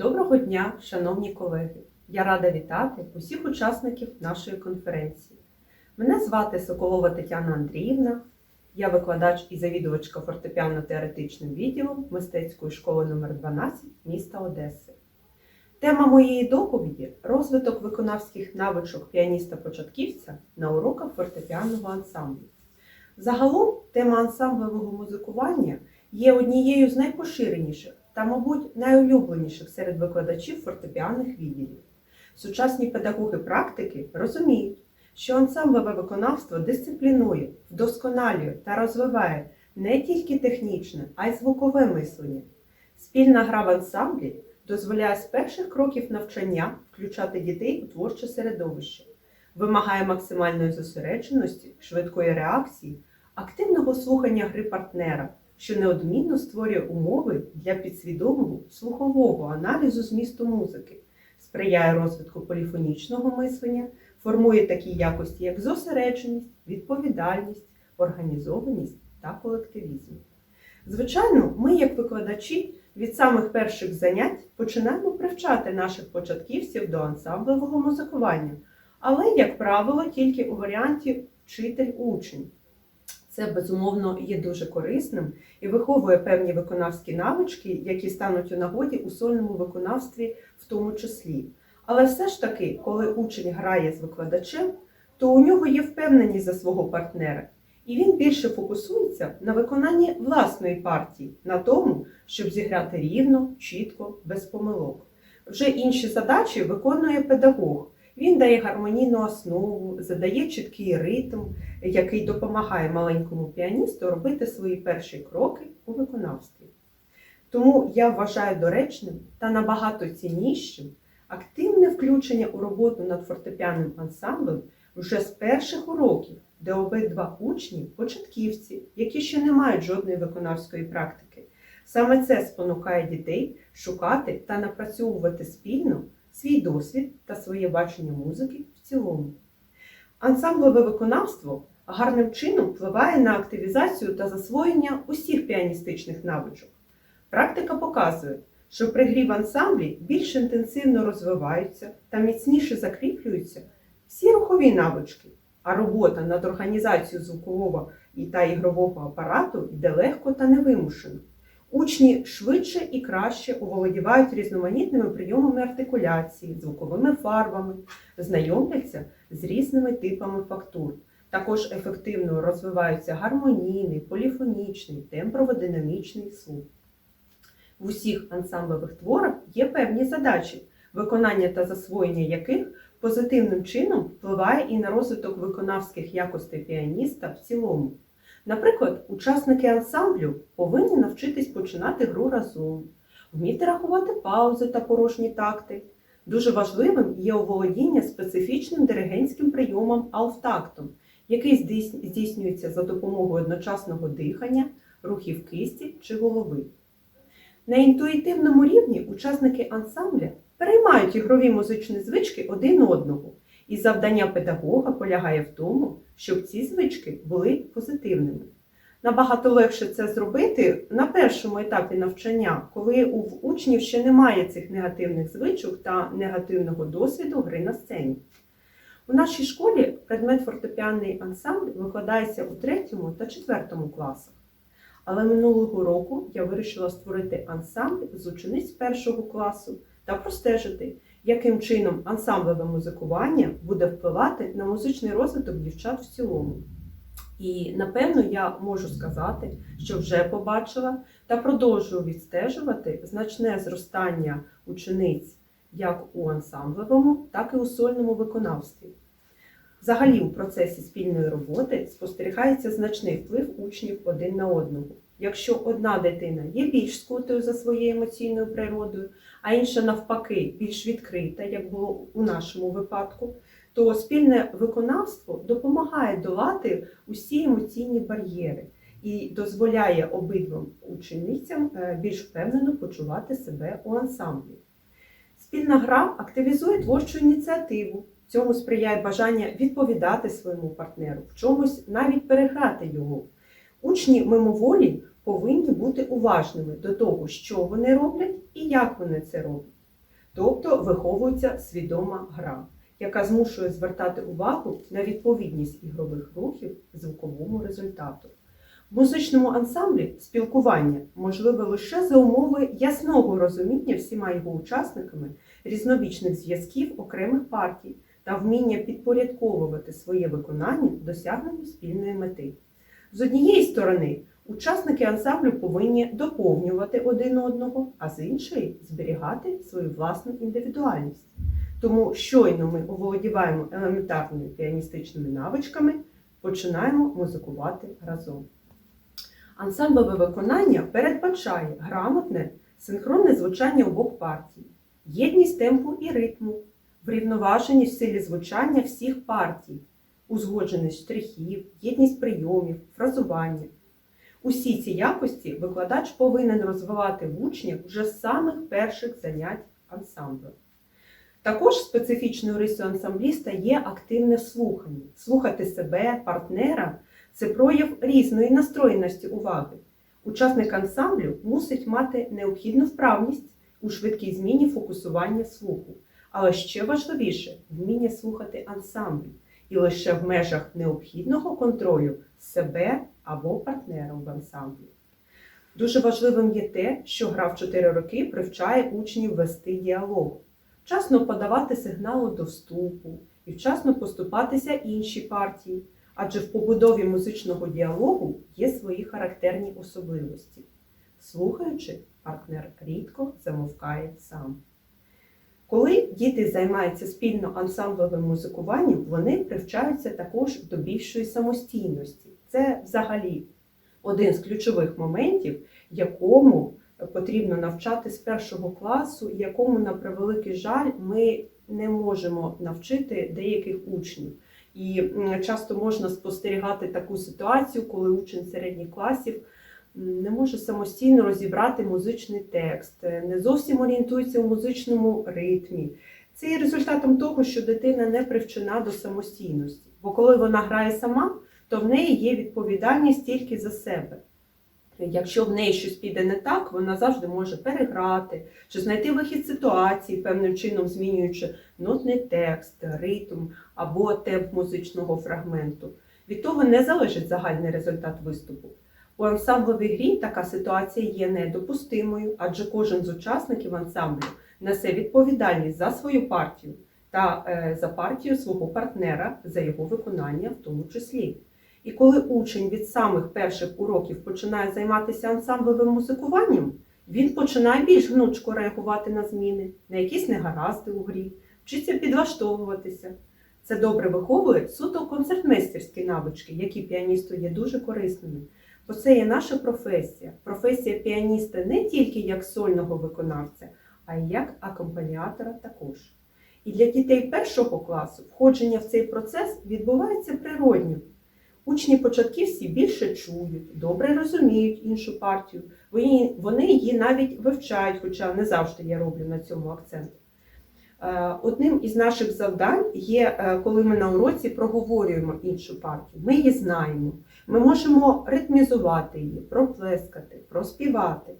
Доброго дня, шановні колеги! Я рада вітати усіх учасників нашої конференції. Мене звати Соколова Тетяна Андріївна, я викладач і завідувачка фортепіано-теоретичним відділом мистецької школи номер 12 міста Одеси. Тема моєї доповіді розвиток виконавських навичок піаніста-початківця на уроках фортепіанного ансамблю. Загалом тема ансамблевого музикування є однією з найпоширеніших та, мабуть, найулюбленіших серед викладачів фортепіанних відділів. Сучасні педагоги практики розуміють, що ансамблеве виконавство дисциплінує, вдосконалює та розвиває не тільки технічне, а й звукове мислення. Спільна гра в ансамблі дозволяє з перших кроків навчання включати дітей у творче середовище, вимагає максимальної зосередженості, швидкої реакції, активного слухання гри партнера, що неодмінно створює умови для підсвідомого слухового аналізу змісту музики, сприяє розвитку поліфонічного мислення, формує такі якості, як зосередженість, відповідальність, організованість та колективізм. Звичайно, ми, як викладачі, від самих перших занять починаємо привчати наших початківців до ансамблевого музикування, але, як правило, тільки у варіанті вчитель-учень. Це безумовно є дуже корисним і виховує певні виконавські навички, які стануть у нагоді у сольному виконавстві в тому числі. Але все ж таки, коли учень грає з викладачем, то у нього є впевненість за свого партнера, і він більше фокусується на виконанні власної партії, на тому, щоб зіграти рівно, чітко, без помилок. Вже інші задачі виконує педагог. Він дає гармонійну основу, задає чіткий ритм, який допомагає маленькому піаністу робити свої перші кроки у виконавстві. Тому я вважаю доречним та набагато ціннішим активне включення у роботу над фортепіанним ансамблем вже з перших уроків, де обидва учні початківці, які ще не мають жодної виконавської практики. Саме це спонукає дітей шукати та напрацьовувати спільно свій досвід та своє бачення музики в цілому. Ансамблеве виконавство гарним чином впливає на активізацію та засвоєння усіх піаністичних навичок. Практика показує, що при грі в ансамблі більш інтенсивно розвиваються та міцніше закріплюються всі рухові навички, а робота над організацією звукового та ігрового апарату йде легко та невимушено. Учні швидше і краще оволодівають різноманітними прийомами артикуляції, звуковими фарбами, знайомляться з різними типами фактур. Також ефективно розвиваються гармонійний, поліфонічний, темброво-динамічний слух. В усіх ансамблевих творах є певні задачі, виконання та засвоєння яких позитивним чином впливає і на розвиток виконавських якостей піаніста в цілому. Наприклад, учасники ансамблю повинні навчитись починати гру разом, вміти рахувати паузи та порожні такти. Дуже важливим є оволодіння специфічним диригентським прийомом алфтактом, який здійснюється за допомогою одночасного дихання, рухів кисті чи голови. На інтуїтивному рівні учасники ансамбля переймають ігрові музичні звички один одного, і завдання педагога полягає в тому, щоб ці звички були позитивними. Набагато легше це зробити на першому етапі навчання, коли у учнів ще немає цих негативних звичок та негативного досвіду гри на сцені. У нашій школі предмет фортепіанний ансамбль викладається у третьому та четвертому класах. Але минулого року я вирішила створити ансамбль з учениць першого класу та простежити, яким чином ансамблеве музикування буде впливати на музичний розвиток дівчат в цілому. І напевно я можу сказати, що вже побачила та продовжую відстежувати значне зростання учениць як у ансамблевому, так і у сольному виконавстві. Взагалі, у процесі спільної роботи спостерігається значний вплив учнів один на одного. Якщо одна дитина є більш скутою за своєю емоційною природою, а інша навпаки більш відкрита, як було у нашому випадку, то спільне виконавство допомагає долати усі емоційні бар'єри і дозволяє обидвом ученицям е, більш впевнено почувати себе у ансамблі. Спільна гра активізує творчу ініціативу. Цьому сприяє бажання відповідати своєму партнеру, в чомусь навіть переграти його. Учні мимоволі повинні бути уважними до того, що вони роблять і як вони це роблять. тобто виховується свідома гра, яка змушує звертати увагу на відповідність ігрових рухів звуковому результату. В музичному ансамблі спілкування можливе лише за умови ясного розуміння всіма його учасниками різнобічних зв'язків окремих партій та вміння підпорядковувати своє виконання досягненню спільної мети. З однієї сторони, учасники ансамблю повинні доповнювати один одного, а з іншої зберігати свою власну індивідуальність. Тому щойно ми оволодіваємо елементарними піаністичними навичками, починаємо музикувати разом. Ансамблеве виконання передбачає грамотне синхронне звучання обох партій, єдність темпу і ритму, врівноваженість в силі звучання всіх партій, узгодженість штрихів, єдність прийомів, фразування. Усі ці якості викладач повинен розвивати в учнях вже з самих перших занять ансамблю. Також специфічною рисою ансамбліста є активне слухання. Слухати себе, партнера це прояв різної настроєності уваги. Учасник ансамблю мусить мати необхідну вправність у швидкій зміні фокусування слуху. Але ще важливіше вміння слухати ансамбль і лише в межах необхідного контролю себе або партнером в ансамблі. Дуже важливим є те, що гра в 4 роки привчає учнів вести діалог, вчасно подавати сигнали до вступу і вчасно поступатися іншій партії, адже в побудові музичного діалогу є свої характерні особливості. Слухаючи, партнер рідко замовкає сам. Коли діти займаються спільно ансамблевим музикуванням, вони привчаються також до більшої самостійності. Це взагалі один з ключових моментів, якому потрібно навчати з першого класу, якому, на превеликий жаль, ми не можемо навчити деяких учнів. І часто можна спостерігати таку ситуацію, коли учень середніх класів не може самостійно розібрати музичний текст, е, не зовсім орієнтується у музичному ритмі. Це є результатом того, що дитина не привчена до самостійності. Бо коли вона грає сама, то в неї є відповідальність тільки за себе. Якщо в неї щось піде не так, вона завжди може переграти чи знайти вихід ситуації, певним чином змінюючи нотний текст, ритм або темп музичного фрагменту. Від того не залежить загальний результат виступу. У ансамблевій грі така ситуація є недопустимою, адже кожен з учасників ансамблю несе відповідальність за свою партію та е, за партію свого партнера, за його виконання в тому числі. І коли учень від самих перших уроків починає займатися ансамблевим музикуванням, він починає більш гнучко реагувати на зміни, на якісь негаразди у грі, вчиться підлаштовуватися. Це добре виховує суто концертмейстерські навички, які піаністу є дуже корисними. Бо це є наша професія. Професія піаніста не тільки як сольного виконавця, а й як акомпаніатора також. І для дітей першого класу входження в цей процес відбувається природньо. Учні початківці більше чують, добре розуміють іншу партію. Вони, її навіть вивчають, хоча не завжди я роблю на цьому акцент. Е, Одним із наших завдань є, е, коли ми на уроці проговорюємо іншу партію. Ми її знаємо. Ми можемо ритмізувати її, проплескати, проспівати.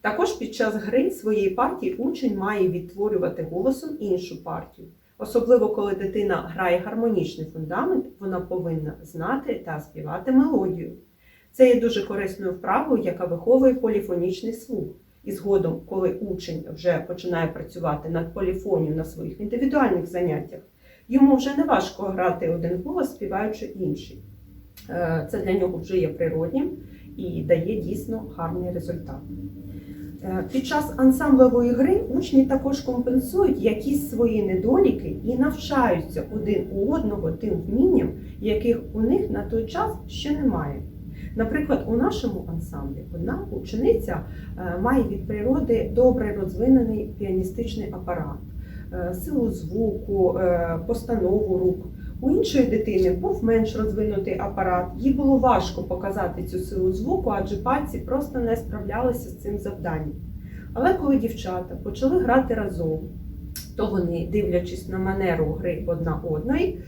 Також під час гри своєї партії учень має відтворювати голосом іншу партію. Особливо, коли дитина грає гармонічний фундамент, вона повинна знати та співати мелодію. Це є дуже корисною вправою, яка виховує поліфонічний слух. І згодом, коли учень вже починає працювати над поліфонією на своїх індивідуальних заняттях, йому вже не важко грати один голос, співаючи інший. Е, Це для нього вже є природнім і дає дійсно гарний результат. Е, Під час ансамблевої гри учні також компенсують якісь свої недоліки і навчаються один у одного тим вмінням, яких у них на той час ще немає. Наприклад, у нашому ансамблі одна учениця е, має від природи добре розвинений піаністичний апарат, силу звуку, постанову рук. У іншої дитини був менш розвинутий апарат, їй було важко показати цю силу звуку, адже пальці просто не справлялися з цим завданням. Але коли дівчата почали грати разом, то вони, дивлячись на манеру гри одна одної,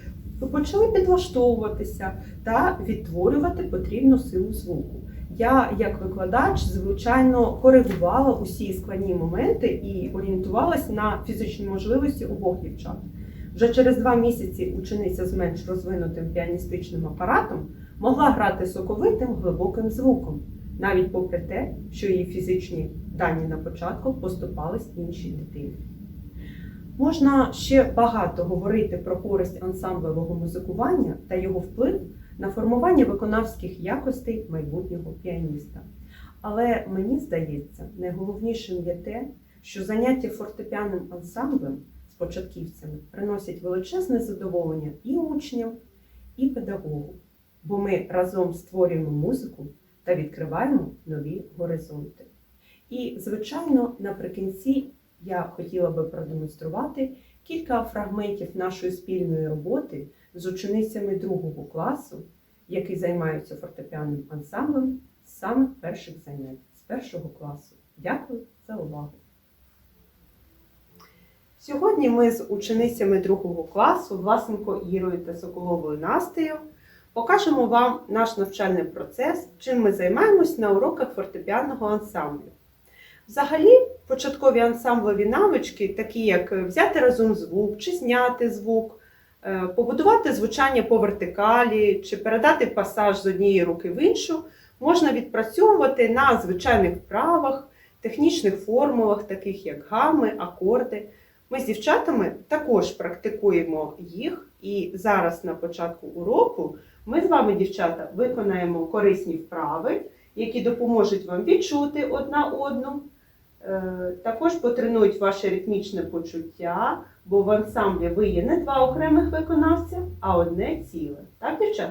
почали підлаштовуватися та відтворювати потрібну силу звуку. я, як викладач, звичайно, коригувала усі складні моменти і орієнтувалась на фізичні можливості обох дівчат. Вже через два місяці учениця з менш розвинутим піаністичним апаратом могла грати соковитим глибоким звуком, навіть попри те, що її фізичні дані на початку поступались іншій дитині. Можна ще багато говорити про користь ансамблевого музикування та його вплив на формування виконавських якостей майбутнього піаніста. Але мені здається, найголовнішим є те, що заняття фортепіанним ансамблем початківцями приносять величезне задоволення і учням, і педагогу, бо ми разом створюємо музику та відкриваємо нові горизонти. І, звичайно, наприкінці я хотіла би продемонструвати кілька фрагментів нашої спільної роботи з ученицями другого класу, які займаються фортепіанним ансамблем з самих перших занять, з першого класу. Дякую за увагу. Сьогодні ми з ученицями другого класу, Власенко Ірою та Соколовою Настею, покажемо вам наш навчальний процес, чим ми займаємось на уроках фортепіанного ансамблю. Взагалі, початкові ансамблеві навички, такі як взяти разом звук чи зняти звук, е, побудувати звучання по вертикалі чи передати пасаж з однієї руки в іншу, можна відпрацьовувати на звичайних вправах, технічних формулах, таких як гами, акорди. Ми з дівчатами також практикуємо їх, і зараз на початку уроку ми з вами, дівчата, виконаємо корисні вправи, які допоможуть вам відчути одна одну. Е, Також потренують ваше ритмічне почуття, бо в ансамблі ви є не два окремих виконавця, а одне ціле. Так, дівчат?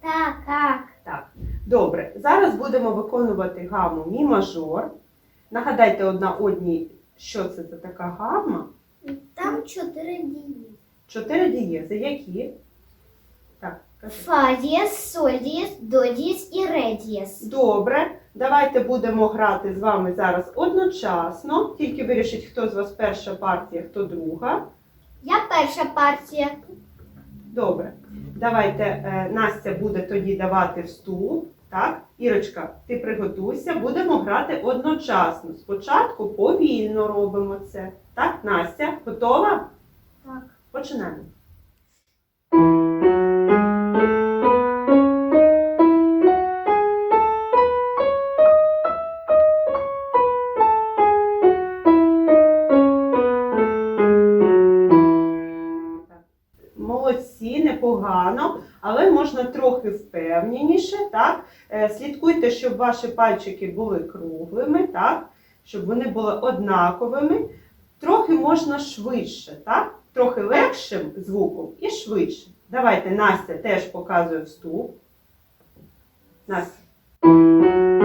Так, так. Так. Добре. Зараз будемо виконувати гаму мі мажор. Нагадайте одна одній, що це за така гамма. Там чотири дії. Чотири дієзи. Які? Так, кажи. Фа дієс, соль дієс, до дієс і ре дієс. Добре. Давайте будемо грати з вами зараз одночасно. Тільки вирішіть, хто з вас перша партія, хто друга. Я перша партія. Добре. Давайте е, Настя буде тоді давати вступ. Так, Ірочка, ти приготуйся, будемо грати одночасно. Спочатку повільно робимо це. Так, Настя, готова? Так. Починаємо. Молодці, непогано, але можна трохи впевненіше. Так? Е, Слідкуйте, щоб ваші пальчики були круглими, так? щоб вони були однаковими. Трохи можна швидше, так? трохи легшим звуком і швидше. Давайте Настя теж показує вступ. Настя.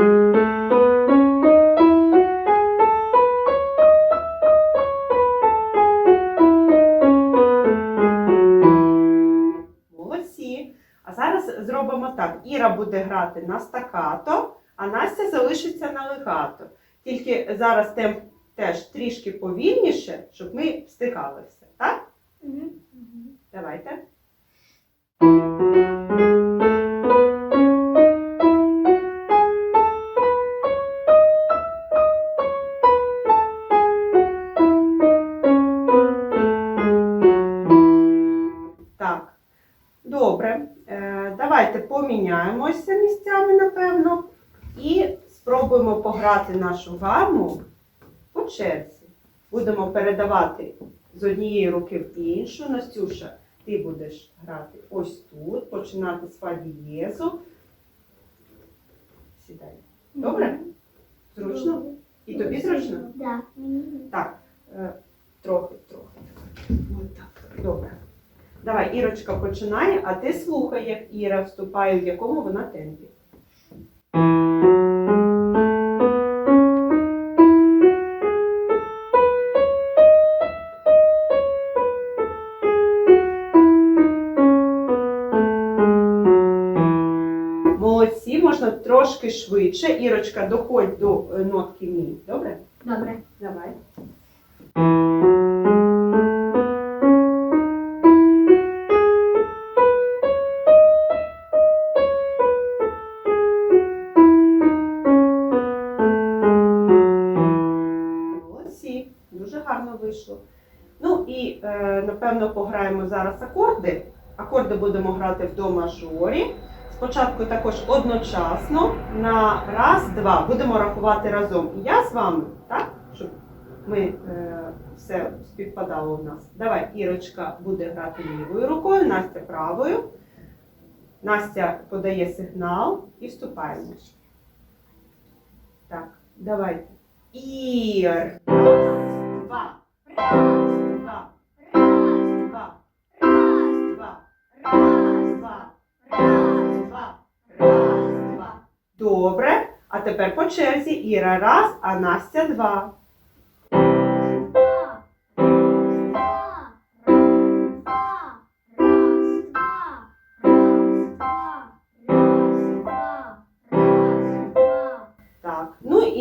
Зараз зробимо так. Іра буде грати на стакато, а Настя залишиться на легато. Тільки зараз темп теж трішки повільніше, щоб ми встигали все. Так? Давайте. Поміняємося місцями, напевно, і спробуємо пограти нашу гаму по черзі. Будемо передавати з однієї руки в іншу. Настюша, ти будеш грати ось тут, починати з фа дієзу. Сідай. Добре? Зручно? І тобі зручно? Да. Так, е, трохи, трохи. Ось так. Добре. Давай, Ірочка починає, а ти слухай, як Іра вступає, в якому вона темпі. Молодці, можна трошки швидше. Ірочка, доходь до е, нотки мі. Добре? Добре. До мажорі. Спочатку також одночасно на раз, два. Будемо рахувати разом. І я з вами, так? Щоб ми е, все співпадало в нас. Давай, Ірочка буде грати лівою рукою, Настя правою. Настя подає сигнал і вступаємо. Так, давайте. Ір. Раз, два. Раз, два. Раз, два. Раз, два. Раз, два. Раз, два. Добре. А тепер по черзі Іра раз, а Настя два.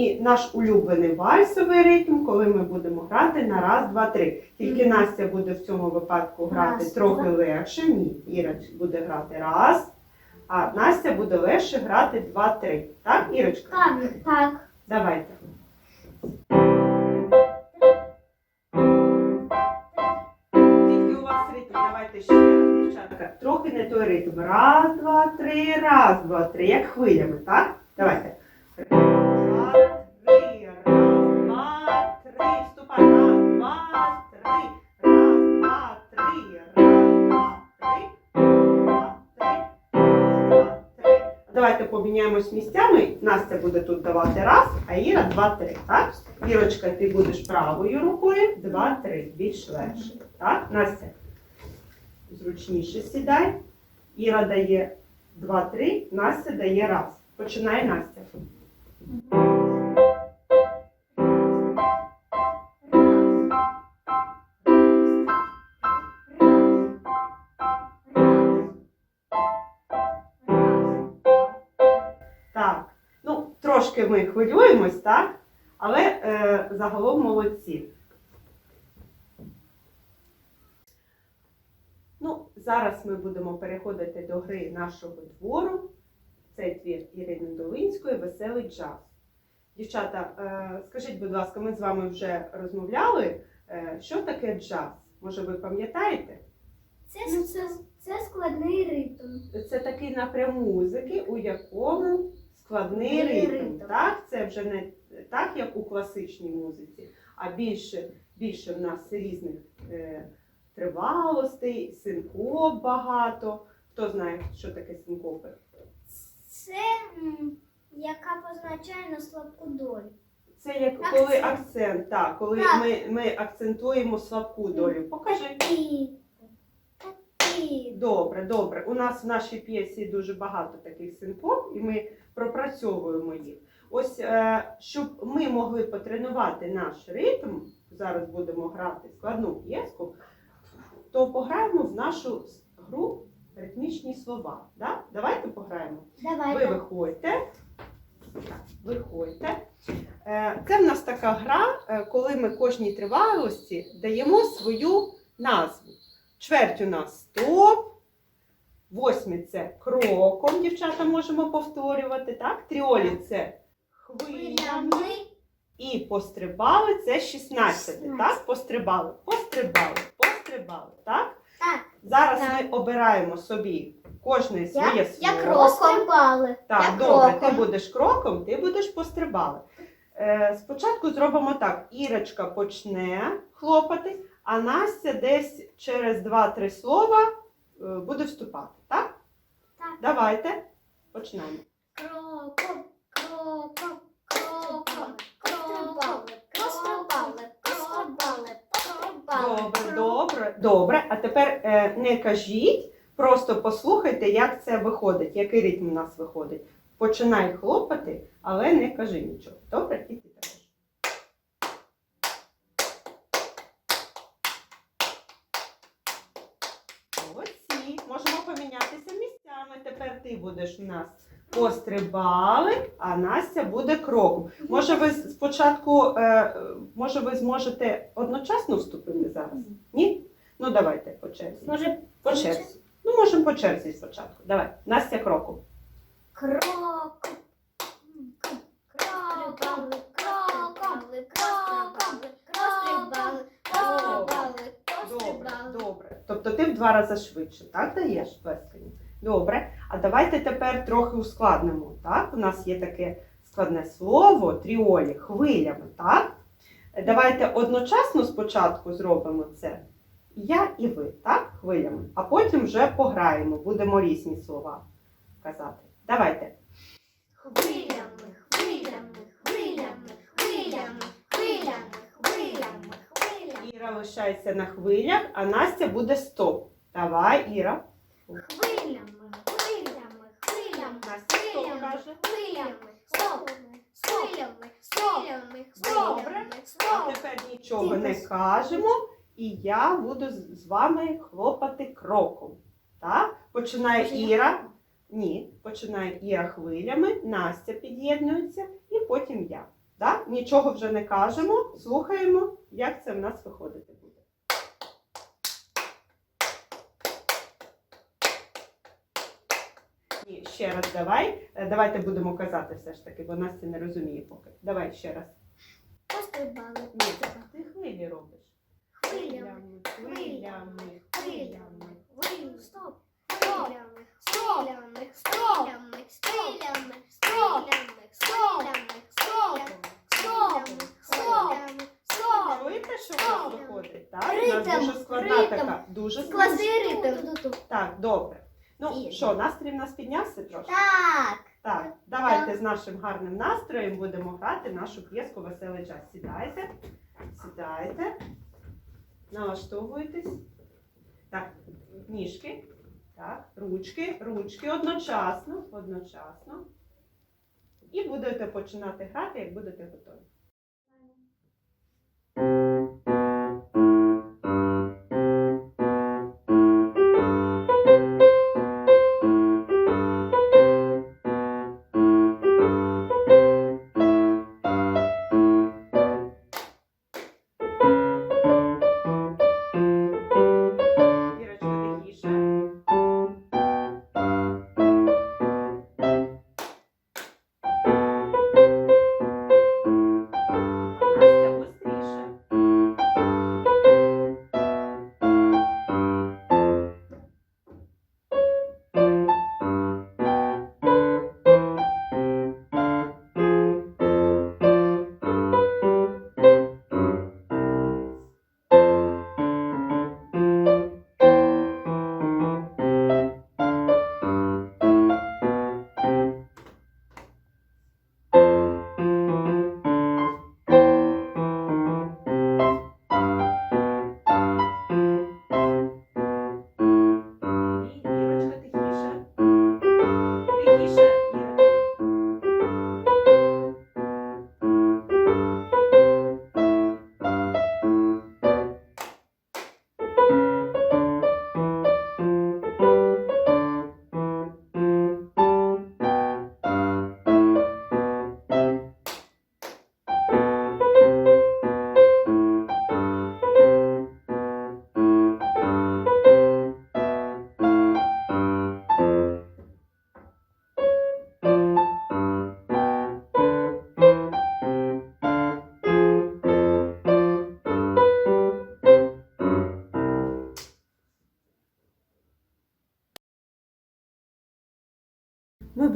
І наш улюблений вальсовий ритм, коли ми будемо грати на раз, два, три. Тільки Настя буде в цьому випадку грати Раз, трохи легше. Ні, Іра буде грати раз, а Настя буде легше грати два, три. Так, Ірочка? Так, так. Давайте. Тільки у вас ритм, давайте ще раз, дівчатка. Трохи не той ритм. Раз, два, три, раз, два, три. Як хвилями, так? Давайте. Давайте поміняємось місцями. Настя буде тут давати раз, а Іра два, три. Так? Ірочка, ти будеш правою рукою, два, три. Більш легше. Так, Настя? Зручніше сідай. Іра дає два, три, Настя дає раз. Починає Настя. Трошки ми хвилюємось, так? Але е, загалом молодці. Ну, зараз ми будемо переходити до гри нашого твору. Це твір Ірини Долинської Веселий джаз. Дівчата, е, скажіть, будь ласка, ми з вами вже розмовляли, е, що таке джаз? Може, ви пам'ятаєте? Це, це, це складний ритм. Це такий напрям музики, у якому складний ритм. ритм. Так? Це вже не так, як у класичній музиці, а більше, більше в нас різних е, тривалостей, синкоп багато. Хто знає, що таке синкопи? Це яка позначає на слабку долю. Це як Акцент. коли акцент, так, коли Так. Ми, ми акцентуємо слабку долю. Покажи. Добре, добре. У нас в нашій п'єсі дуже багато таких синкоп, і ми пропрацьовуємо їх. Ось, е, щоб ми могли потренувати наш ритм, зараз будемо грати складну п'єску, то пограємо в нашу гру ритмічні слова. Да? Давайте пограємо. Ви Давайте. виходьте. Виходьте. Е, Це в нас така гра, е, коли ми кожній тривалості даємо свою назву. Чверть у нас стоп. Восьмі це кроком, дівчата можемо повторювати. Так? Тріолі це хвилями. І пострибали це 16. Так? Пострибали, пострибали, пострибали. Так? Так. Зараз Так. ми обираємо собі кожне своє Я, слово. я кроком. Так, Я добре, кроком. ти будеш кроком, ти будеш пострибали. Е, спочатку зробимо так: Ірочка почне хлопати, а Настя десь через 2-3 слова буде вступати. Так? Так. Давайте почнемо. Кроком, кроком, кроком, кроком. Пострибали, пострибали, пострибали. Добре, добре, добре. А тепер е, не кажіть, просто послухайте, як це виходить, який ритм у нас виходить. Починай хлопати, але не кажи нічого. Добре? ти будеш у нас пострибали, а Настя буде кроком. Може, ви спочатку, е, може, ви зможете одночасно вступити зараз? Ні? Ну давайте по черзі. Може, по черзі. Ну, можемо по черзі спочатку. Давай. Настя кроком. Крок. Кроком. Кроком. Добре. Добре. Тобто ти в два рази швидше, так даєш плескання? Добре. А давайте тепер трохи ускладнимо. Так? У нас є таке складне слово тріолі, хвилями, так? Давайте одночасно спочатку зробимо це. Я і ви, так? Хвилями. А потім вже пограємо, будемо різні слова казати. Давайте. Хвилями, хвилями, хвилями, хвилями, хвилями, хвилями, хвилями. Іра лишається на хвилях, а Настя буде стоп. Давай, Іра. Хвилями, хвилями, хвилями, хвилями, хвилями, стоп, хвилями, хвилями, Добре. А тепер нічого не кажемо, і я буду з вами хлопати кроком. Так? Починає Іра. Ні, починає Іра хвилями, Настя під'єднується і потім я. Так? Нічого вже не кажемо, слухаємо, як це в нас виходити ще раз давай. Е, давайте будемо казати все ж таки, бо Настя не розуміє поки. Давай ще раз. Пострибали. Ні, це ти хвилі робиш. Хвилями, хвилями, хвилями. Хвилями. Стоп. Хвилями. Стоп. Хвилями. Стоп. Хвилями. Стоп. Стоп. Ритм. Дуже складна Ритм. така. Дуже складна. Складний ритм. Так, добре. Ну що, настрій в нас піднявся трошки? Так. Так, давайте з нашим гарним настроєм будемо грати нашу п'єску Веселий час. Сідайте, сідайте, налаштовуйтесь. Так, ніжки, так, ручки, ручки одночасно, одночасно. І будете починати грати, як будете готові.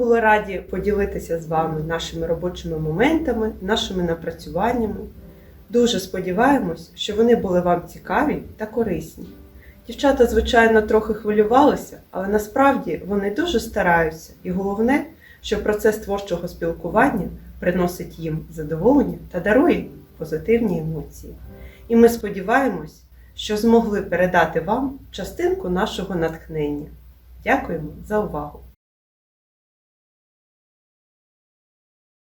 Були раді поділитися з вами нашими робочими моментами, нашими напрацюваннями. Дуже сподіваємось, що вони були вам цікаві та корисні. Дівчата, звичайно, трохи хвилювалися, але насправді вони дуже стараються, і головне, що процес творчого спілкування приносить їм задоволення та дарує позитивні емоції. І ми сподіваємось, що змогли передати вам частинку нашого натхнення. Дякуємо за увагу!